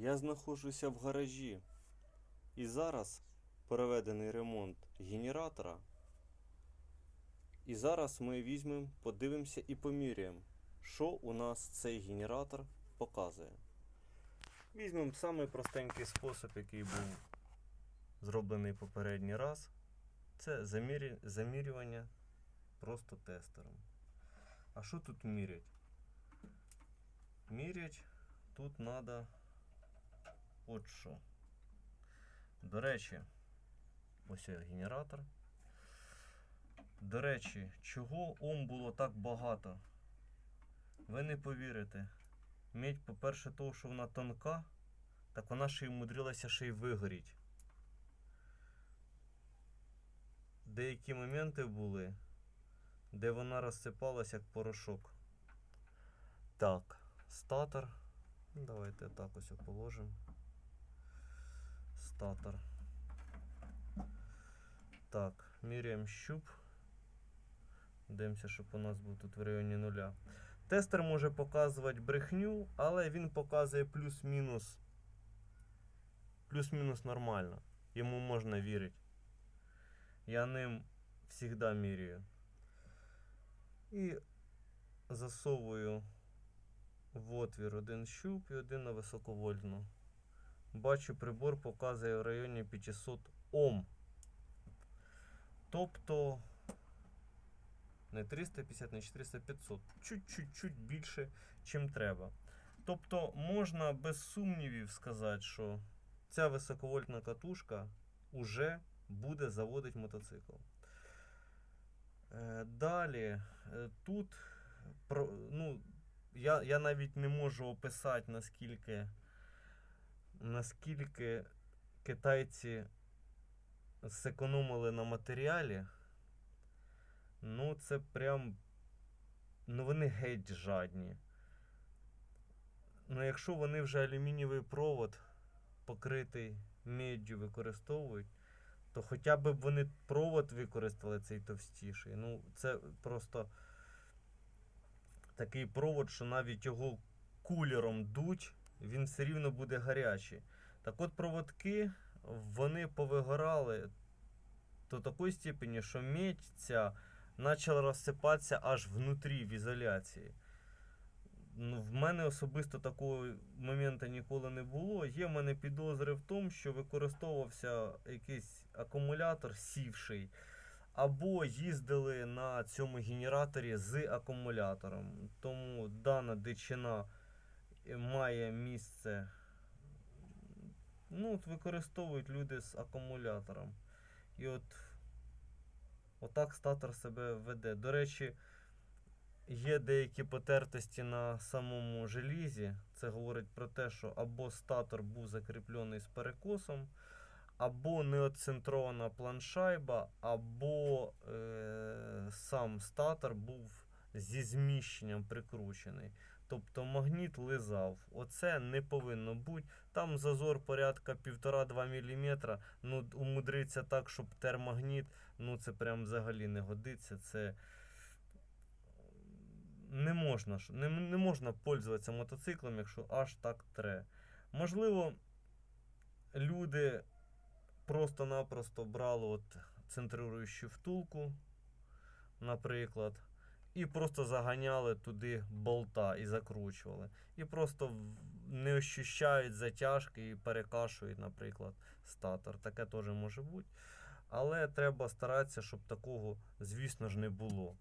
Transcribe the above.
Я знаходжуся в гаражі. І зараз проведений ремонт генератора. І зараз ми візьмемо, подивимося і поміряємо, що у нас цей генератор показує. Візьмемо самий простенький спосіб, який був зроблений попередній раз. Це замірі... замірювання просто тестером. А що тут мірять? Мірять тут треба от. До речі, ось є генератор. До речі, чого Ом було так багато? Ви не повірите. Медь, по-перше, того, що вона тонка, так вона ще й умудрилася ще й вигоріть. Деякі моменти були, де вона розсипалась як порошок. Так, статор. Давайте так ось положимо. Статор. Так, міряємо щуп. Дивимося, щоб у нас був тут в районі нуля. Тестер може показувати брехню, але він показує плюс-мінус. Плюс-мінус нормально. Йому можна вірити. Я ним завжди міряю. І засовую в отвір один щуп і один на високовольтну. Бачу, прибор показує в районі 500 Ом. Тобто не 350, не 400, 500. Чуть-чуть більше, чим треба. Тобто можна без сумнівів сказати, що ця високовольтна катушка уже буде заводити мотоцикл. Е, Далі, е, тут ну, я, я навіть не можу описати, наскільки, наскільки китайці зекономили на матеріалі. Ну, це прям. Ну, вони геть жадні. Ну, якщо вони вже алюмінієвий провод покритий меддю використовують, то хоча б вони провод використали цей товстіший. Ну, це просто такий провод, що навіть його кулером дуть, він все рівно буде гарячий. Так от проводки, вони повигорали до такої степені, що медь ця почала розсипатися аж внутрі в ізоляції. Ну, в мене особисто такого моменту ніколи не було. Є в мене підозри в тому, що використовувався якийсь акумулятор сівший, або їздили на цьому генераторі з акумулятором. Тому дана дичина має місце. Ну, от використовують люди з акумулятором. І от Отак статор себе веде. До речі, є деякі потертості на самому желізі. Це говорить про те, що або статор був закріплений з перекосом, або неоцентрована планшайба, або е, сам статор був зі зміщенням прикручений. Тобто магніт лизав. Оце не повинно бути. Там зазор порядка 1,5-2 мм. Ну, умудриться так, щоб термагніт, ну це прям взагалі не годиться. Це не можна, не, не можна пользуватися мотоциклом, якщо аж так тре. Можливо, люди просто-напросто брали от центруючу втулку, наприклад і просто заганяли туди болта і закручували. І просто не ощущають затяжки і перекашують, наприклад, статор. Таке теж може бути. Але треба старатися, щоб такого, звісно ж, не було.